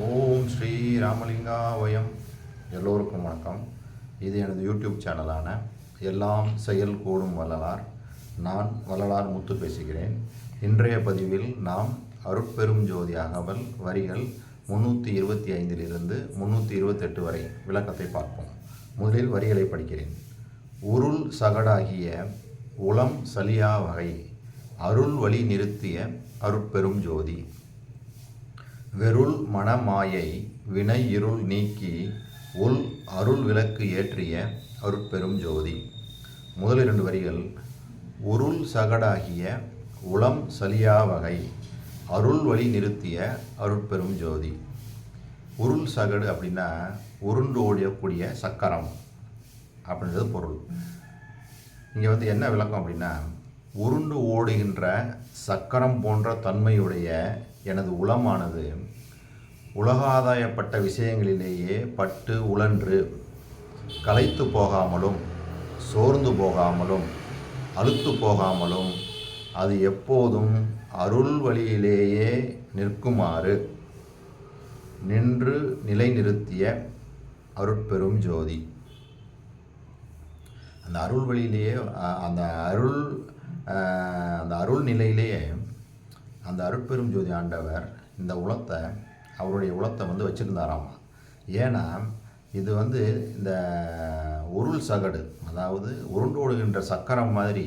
ஓம் ஸ்ரீ ராமலிங்காவயம் எல்லோருக்கும் வணக்கம். இது எனது யூடியூப் சேனலான எல்லாம் செயல் கூடும் வள்ளலார். நான் வள்ளலார் முத்து பேசுகிறேன். இன்றைய பதிவில் நாம் அருட்பெரும் ஜோதி அகவல் வரிகள் முந்நூற்றி இருபத்தி ஐந்திலிருந்து முந்நூற்றி இருபத்தெட்டு வரை விளக்கத்தை பார்ப்போம். முதலில் வரிகளை படிக்கிறேன். உருள் சகடாகிய உளம் சலியா வகை. அருள் வழி நிறுத்திய அருட்பெரும் ஜோதி. வெருள் மனமாயை வினை இருள் நீக்கி உள் அருள் விளக்கு ஏற்றிய அருட்பெரும் ஜோதி. முதல் இரண்டு வரிகள் உருள் சகடாகிய உளம் சலியாவகை அருள் வழி நிறுத்திய அருட்பெரும் ஜோதி. உருள் சகடு அப்படின்னா உருண்டு ஓடியக்கூடிய சக்கரம் அப்படின்றது பொருள். இங்கே வந்து என்ன விளக்கம் அப்படின்னா உருண்டு ஓடுகின்ற சக்கரம் போன்ற தன்மையுடைய எனது உளமானது உலகாதாயப்பட்ட விஷயங்களிலேயே பட்டு உழன்று களைத்து போகாமலும் சோர்ந்து போகாமலும் அழுத்து போகாமலும் அது எப்போதும் அருள் வழியிலேயே நிற்குமாறு நின்று நிலைநிறுத்திய அருட்பெரும் ஜோதி. அந்த அருள் வழியிலேயே அந்த அருள் அந்த அருள் நிலையிலேயே அந்த அருட்பெரும் ஜோதி ஆண்டவர் இந்த உலத்தை அவருடைய உலத்தை வந்து வச்சுருந்தாராம். ஏன்னா இது வந்து இந்த உருள் சகடு அதாவது உருண்டோடுகின்ற சக்கரம் மாதிரி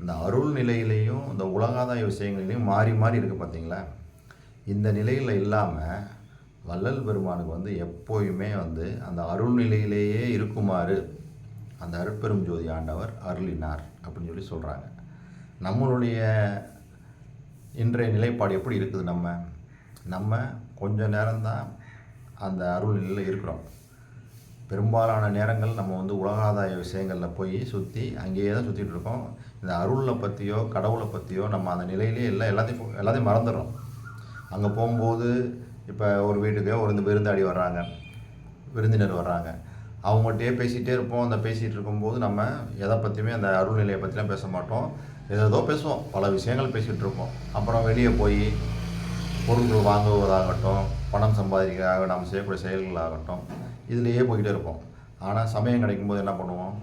இந்த அருள் நிலையிலையும் இந்த உலகாதாய விஷயங்களிலையும் மாறி மாறி இருக்குது பார்த்தீங்களா இந்த நிலையில் இல்லாமல் வள்ளல் பெருமானுக்கு வந்து எப்போயுமே வந்து அந்த அருள் நிலையிலேயே இருக்குமாறு அந்த அருட்பெரும் ஜோதி ஆண்டவர் அருளினார் அப்படின்னு சொல்லி சொல்கிறாங்க நம்மளுடைய இன்றைய நிலைப்பாடு எப்படி இருக்குது நம்ம? நம்ம கொஞ்ச நேரம்தான் அந்த அருள் நிலையில் இருக்கிறோம். பெரும்பாலான நேரங்கள் நம்ம வந்து உலகாதாய விஷயங்களில் போய் சுற்றி அங்கேயே தான் சுற்றிட்டு இருக்கோம். இந்த அருளை பற்றியோ கடவுளை பற்றியோ நம்ம அந்த நிலையிலே எல்லாம் எல்லாத்தையும் எல்லாத்தையும் மறந்துடுறோம். அங்கே போகும்போது இப்போ ஒரு வீட்டுக்கே ஒரு இந்த விருந்தாடி வர்றாங்க விருந்தினர் வர்றாங்க. அவங்கள்ட்டயே பேசிகிட்டே இருப்போம். அந்த பேசிகிட்டு இருக்கும்போது நம்ம எதை பற்றியுமே அந்த அருள் நிலையை பற்றிலாம் பேச மாட்டோம். ஏதோ பேசுவோம். பல விஷயங்கள் பேசிகிட்டு இருப்போம் அப்புறம் வெளியே போய் பொருட்கள் வாங்குவதாகட்டும் பணம் சம்பாதிக்கிறதாக நாம் செய்யக்கூடிய செயல்களாகட்டும் இதுலேயே போய்கிட்டே இருப்போம். ஆனால் சமயம் கிடைக்கும்போது என்ன பண்ணுவோம்?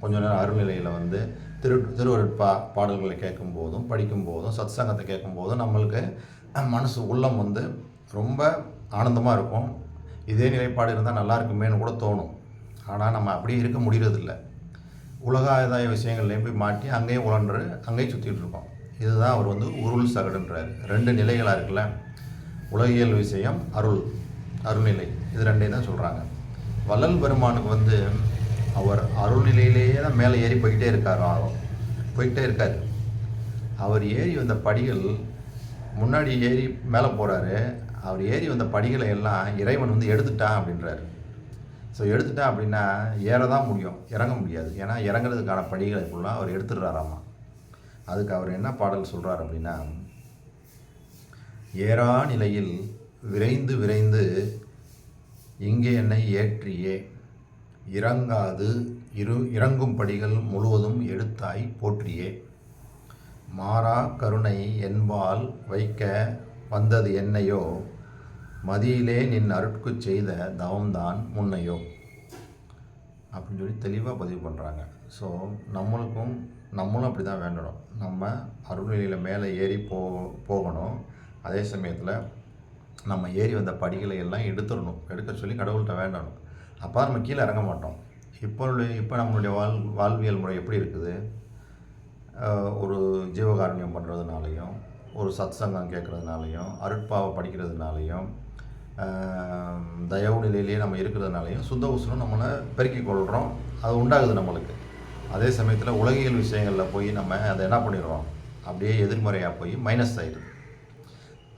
கொஞ்ச நேரம் அருள்நிலையில் வந்து திரு திருவருட்பா பாடல்களை கேட்கும் போதும் படிக்கும் போதும் சத் சங்கத்தை கேட்கும் போதும் நம்மளுக்கு மனசு உள்ளம் வந்து ரொம்ப ஆனந்தமாக இருக்கும். இதே நிலைப்பாடு இருந்தால் நல்லா இருக்குமேனு கூட தோணும். ஆனால் நம்ம அப்படியே இருக்க முடியறதில்ல. உலகாதாய விஷயங்கள்லேயும் போய் மாட்டி அங்கேயும் உழன்று அங்கேயும் சுற்றிட்டு இருக்கோம். இதுதான் அவர் வந்து உருள் சகடுன்றார். ரெண்டு நிலைகளாக இருக்குல்ல? உலகியல் விஷயம் அருள் அருள்நிலை. இது ரெண்டையும் தான் சொல்கிறாங்க வள்ளல் பெருமானுக்கு வந்து அவர் அருள்நிலையிலேயே தான் மேலே ஏறி போய்கிட்டே இருக்கார் ஆர்வம். போய்கிட்டே இருக்கார். அவர் ஏறி வந்த படிகள் முன்னாடி ஏறி மேலே போகிறாரு அவர் ஏறி வந்த படிகளை எல்லாம் இறைவன் வந்து எடுத்துட்டான் அப்படின்றாரு. ஸோ எடுத்துட்டேன் அப்படின்னா ஏற தான் முடியும். இறங்க முடியாது. ஏன்னா இறங்குறதுக்கான படிகளை ஃபுல்லாக அவர் எடுத்துடுறாராமா. அதுக்கு அவர் என்ன பாடல் சொல்கிறார் அப்படின்னா ஏறா நிலையில் விரைந்து விரைந்து இங்கே என்னை ஏற்றியே. இறங்காது இரு இறங்கும் படிகள் முழுவதும் எடுத்தாய் போற்றியே. மாறா கருணை என்பால் வைக்க வந்தது என்னையோ. மதியிலே நின் அருட்குச் செய்த தவம்தான் முன்னையோ. அப்படின்னு சொல்லி தெளிவாக பதிவு பண்ணுறாங்க ஸோ நம்மளுக்கும் நம்மளும் அப்படி தான் வேண்டணும். நம்ம அருள்நிலையில் மேலே ஏறி போ போகணும். அதே சமயத்தில் நம்ம ஏறி வந்த படிகளை எல்லாம் எடுத்துடணும். எடுக்க சொல்லி கடவுள்கிட்ட வேண்டணும். அப்போ நம்ம கீழே இறங்க மாட்டோம். இப்போ இப்போ நம்மளுடைய வாழ் வாழ்வியல் முறை எப்படி இருக்குது? ஒரு ஜீவகாருண்யம் பண்ணுறதுனாலையும் ஒரு சத் சங்கம் கேட்குறதுனாலையும் அருட்பாவை படிக்கிறதுனாலையும் தயவு நிலையிலேயே நம்ம இருக்கிறதுனாலையும் சுத்த உசுரம் நம்மளை பெருக்கிக் கொள்கிறோம் அது உண்டாகுது நம்மளுக்கு. அதே சமயத்தில் உலகியல் விஷயங்களில் போய் நம்ம அதை என்ன பண்ணிடுறோம்? அப்படியே எதிர்மறையாக போய் மைனஸ் ஆகிடுது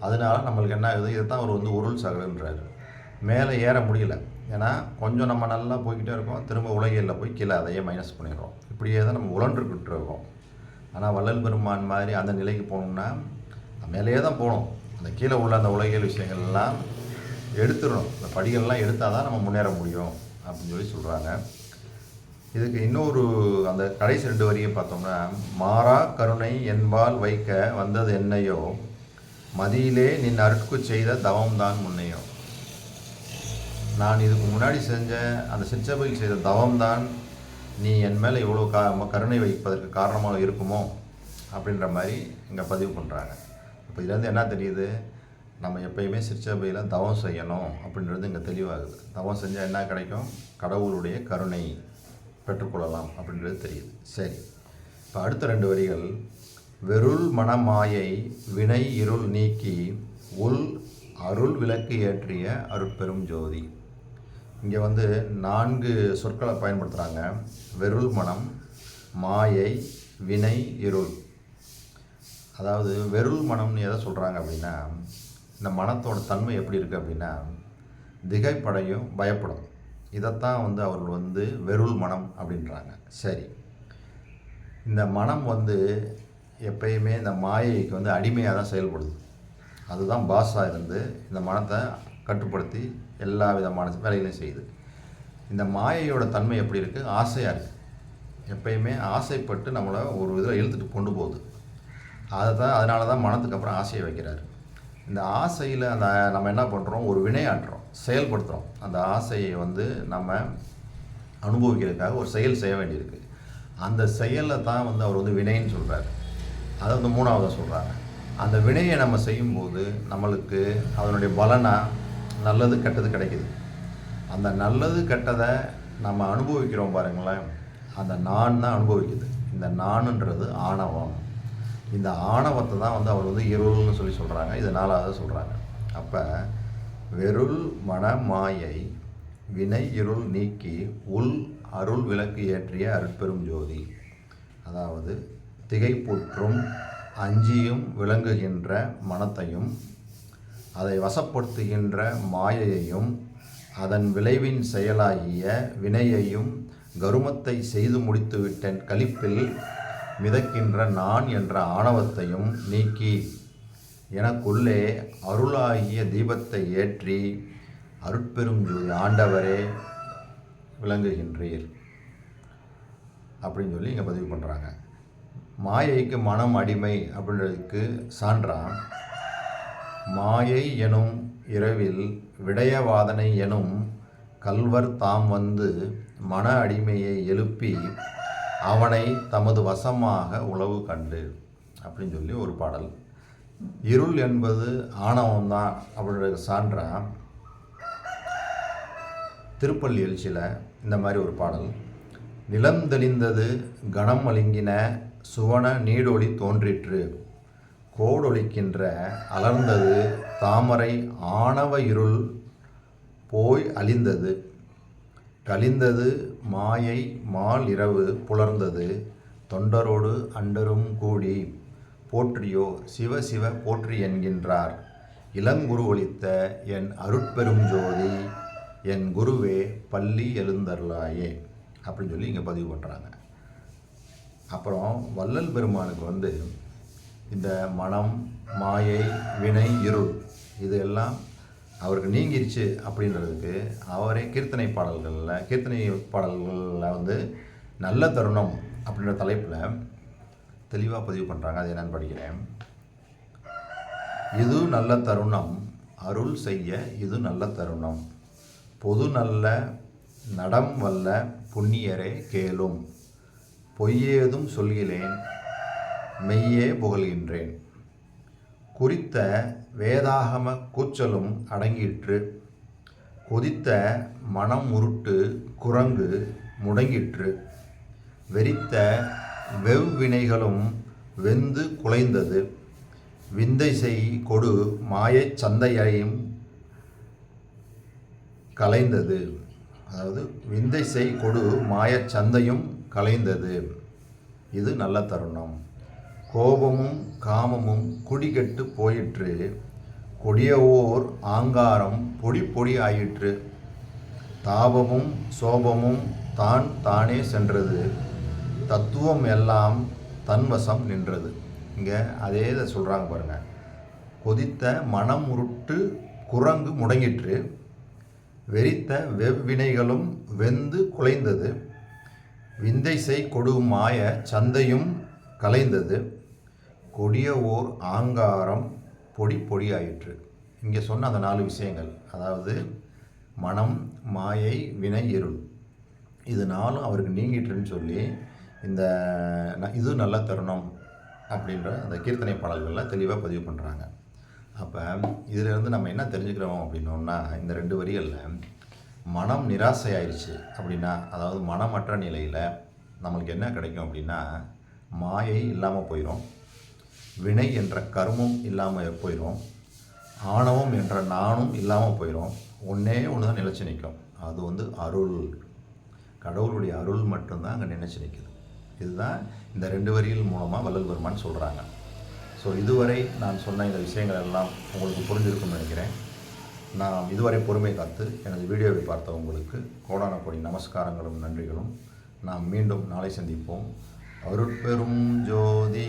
அதனால நம்மளுக்கு என்ன ஆகுது? இதுதான் அவர் வந்து உருள் சகலன்றார் மேலே ஏற முடியல. ஏன்னா கொஞ்சம் நம்ம நல்லா போய்கிட்டே இருக்கோம். திரும்ப உலகியலில் போய் கீழே அதையே மைனஸ் பண்ணிடுறோம். இப்படியே தான் நம்ம உழன்றுக்கிட்டு இருக்கோம். ஆனால் வள்ளல் பெருமான் மாதிரி அந்த நிலைக்கு போகணும்னா மேலேயே தான் போகணும் அந்த கீழே உள்ள அந்த உலகியல் விஷயங்கள்லாம் எடுத்துடணும். இந்த படிகள்லாம் எடுத்தால் தான் நம்ம முன்னேற முடியும் அப்படின்னு சொல்லி சொல்கிறாங்க இதுக்கு இன்னொரு அந்த கடைசி ரெண்டு வரியை பார்த்தோம்னா மாறா கருணை என்பால் வைக்க வந்தது என்னையோ மதியிலே நின் அருட்கு செய்த தவம்தான் முன்னையோ. நான் இதுக்கு முன்னாடி செஞ்ச அந்த சிற்றபையில் செய்த தவம்தான் நீ என் மேலே இவ்வளோ கா கருணை வைப்பதற்கு காரணமாக இருக்குமோ அப்படின்ற மாதிரி இங்கே பதிவு பண்ணுறாங்க இப்போ இதுலேருந்து என்ன தெரியுது? நம்ம எப்பயுமே சிற்சபையில் தவம் செய்யணும் அப்படின்றது இங்கே தெளிவாகுது. தவம் செஞ்சால் என்ன கிடைக்கும்? கடவுளுடைய கருணை பெற்றுக்கொள்ளலாம் அப்படின்றது தெரியுது. சரி. இப்போ அடுத்த ரெண்டு வரிகள். வெருள் மனமாயை வினை இருள் நீக்கி உள் அருள் விளக்கு ஏற்றிய அருட்பெரும் ஜோதி. இங்கே வந்து நான்கு சொற்களை பயன்படுத்துகிறாங்க வெருள் மனம் மாயை வினை இருள். அதாவது வெருள் மனம்னு எதை சொல்கிறாங்க அப்படின்னா இந்த மனத்தோட தன்மை எப்படி இருக்குது அப்படின்னா திகைப்படையும் பயப்படும். இதைத்தான் வந்து அவர்கள் வந்து வெருள் மனம் அப்படின்றாங்க. சரி. இந்த மனம் வந்து எப்பயுமே இந்த மாயைக்கு வந்து அடிமையாக தான் செயல்படுது. அதுதான் பாஸாக இருந்து இந்த மனத்தை கட்டுப்படுத்தி எல்லா விதமான வேலைகளையும் செய்யுது. இந்த மாயையோட தன்மை எப்படி இருக்குது ஆசையாக இருக்குது எப்பயுமே ஆசைப்பட்டு நம்மளை ஒரு இதில் இழுத்துட்டு கொண்டு போகுது. அதை தான் அதனால தான் மனத்துக்கு அப்புறம் ஆசையை வைக்கிறாரு. இந்த ஆசையில் அந்த நம்ம என்ன பண்ணுறோம் ஒரு வினையாற்றுறோம் செயல்படுத்துகிறோம் அந்த ஆசையை வந்து நம்ம அனுபவிக்கிறதுக்காக ஒரு செயல் செய்ய வேண்டியிருக்கு. அந்த செயலை தான் வந்து அவர் வந்து வினைன்னு சொல்கிறாரு அதை வந்து மூணாவதாக சொல்கிறாங்க அந்த வினையை நம்ம செய்யும்போது நம்மளுக்கு அதனுடைய பலனாக நல்லது கெட்டது கிடைக்குது. அந்த நல்லது கெட்டதை நம்ம அனுபவிக்கிறோம் பாருங்களேன். அந்த நான் தான் அனுபவிக்குது. இந்த நானுன்றது ஆணவம். இந்த ஆணவத்தை தான் வந்து அவர் வந்து இருள்னு சொல்லி சொல்கிறாங்க இது நாலாவது சொல்கிறாங்க அப்போ வெருள் மன மாயை வினை இருள் நீக்கி உள் அருள் விளக்கு ஏற்றிய அருட்பெரும் ஜோதி. அதாவது திகைப்புற்றும் அஞ்சியும் விளங்குகின்ற மனத்தையும் அதை வசப்படுத்துகின்ற மாயையையும் அதன் விளைவின் செயலாகிய வினையையும் கருமத்தை செய்து முடித்துவிட்டேன். கழிப்பில் மிதக்கின்ற நான் என்ற ஆணவத்தையும் நீக்கி எனக்குள்ளே அருளாகிய தீபத்தை ஏற்றி அருட்பெரும் ஆண்டவரே விளங்குகின்றீர். அப்படின்னு சொல்லி இங்கே பதிவு பண்ணுறாங்க மாயைக்கு மனம் அடிமை அப்படின்றதுக்கு சான்றான் மாயை எனும் இரவில் விடயவாதனை எனும் கல்வர் தாம் வந்து மன அடிமையை எழுப்பி அவனை தமது வசமாக உளவு கண்டு அப்படின்னு சொல்லி ஒரு பாடல். இருள் என்பது ஆணவம்தான் அப்படின்றது சான்றா திருப்பள்ளி எழுச்சியில் இந்த மாதிரி ஒரு பாடல். நிலம் தெளிந்தது கணம் அலிங்கின சுவன நீடொளி தோன்றிற்று. கோடொளிக்கின்ற அலர்ந்தது தாமரை ஆணவ இருள் போய் அழிந்தது. கழிந்தது மாயை மால் இரவு புலர்ந்தது. தொண்டரோடு அண்டரும் கூடி போற்றியோ சிவ சிவ போற்றி என்கின்றார். இளங்குரு ஒளித்த என் அருட்பெரும் ஜோதி என் குருவே பள்ளி எழுந்தருளாயே அப்படின்னு சொல்லி இங்கே பதிவு பண்ணுறாங்க அப்புறம் வள்ளல் பெருமானுக்கு வந்து இந்த மனம் மாயை வினை இருள் இது எல்லாம் அவருக்கு நீங்கிருச்சு அப்படின்றதுக்கு அவரே கீர்த்தனை பாடல்களில் கீர்த்தனை பாடல்களில் வந்து நல்ல தருணம் அப்படின்ற தலைப்பில் தெளிவாக பதிவு பண்ணுறாங்க அது நான் படிக்கிறேன். இது நல்ல தருணம் அருள் செய்ய இது நல்ல தருணம். பொது நல்ல நடம் வல்ல புண்ணியரே கேளும். பொய்யேதும் சொல்கிறேன் மெய்யே புகழ்கின்றேன். குறித்த வேதாகம கூச்சலும் அடங்கிற்று கொதித்த மனம் உருட்டு குரங்கு முடங்கிற்று. வெறித்த வெவ்வினைகளும் வெந்து குலைந்தது. விந்தை செய் கொடு மாயச் சந்தையையும் கலைந்தது. அதாவது விந்தை செய் கொடு மாயச் சந்தையும் கலைந்தது. இது நல்ல தருணம். கோபமும் காமமும் குடிகெட்டு போயிற்று. கொடியவோர் ஆங்காரம் பொடி பொடி ஆயிற்று. தாபமும் சோபமும் தான் தானே சென்றது. தத்துவம் எல்லாம் தன்வசம் நின்றது. இங்கே அதே இதை சொல்கிறாங்க பாருங்கள் கொதித்த மனம் உருட்டு குரங்கு முடங்கிற்று. வெறித்த வெவ்வினைகளும் வெந்து குலைந்தது. விந்தைசை கொடு மாய சந்தையும் கலைந்தது. கொடிய ஓர் ஆங்காரம் பொடி பொடியாயிற்று. இங்கே சொன்ன அந்த நாலு விஷயங்கள். அதாவது மனம் மாயை வினை இருள். இது நாளும் அவருக்கு நீங்கிட்டுன்னு சொல்லி இந்த ந- இது நல்ல தருணம் அப்படின்ற அந்த கீர்த்தனை பாடல்களில் தெளிவாக பதிவு பண்ணுறாங்க அப்போ இதிலிருந்து நம்ம என்ன தெரிஞ்சுக்கிறோம் அப்படின்னோம்னா இந்த ரெண்டு வரிகளில் மனம் நிராசை ஆயிடுச்சு அப்படின்னா அதாவது மனமற்ற நிலையில் நம்மளுக்கு என்ன கிடைக்கும் அப்படின்னா மாயை இல்லாமல் போயிடும் வினை என்ற கர்மம் இல்லாமல் போயிடும் ஆணவம் என்ற நானும் இல்லாமல் போயிடும் ஒன்றே ஒன்று தான் நிலைச்சு நிற்கும் அது வந்து அருள். கடவுளுடைய அருள் மட்டும்தான் அங்கே நினைச்சு நிற்குது இதுதான் இந்த ரெண்டு வரியில் மூலமாக வள்ளல் பெருமான் சொல்கிறாங்க ஸோ இதுவரை நான் சொன்ன இந்த விஷயங்கள் எல்லாம் உங்களுக்கு புரிஞ்சிருக்கும்னு நினைக்கிறேன். நான் இதுவரை பொறுமை காத்து எனது வீடியோவை பார்த்த உங்களுக்கு கோடான கோடி நமஸ்காரங்களும் நன்றிகளும். நாம் மீண்டும் நாளை சந்திப்போம். அருட்பெரும் ஜோதி.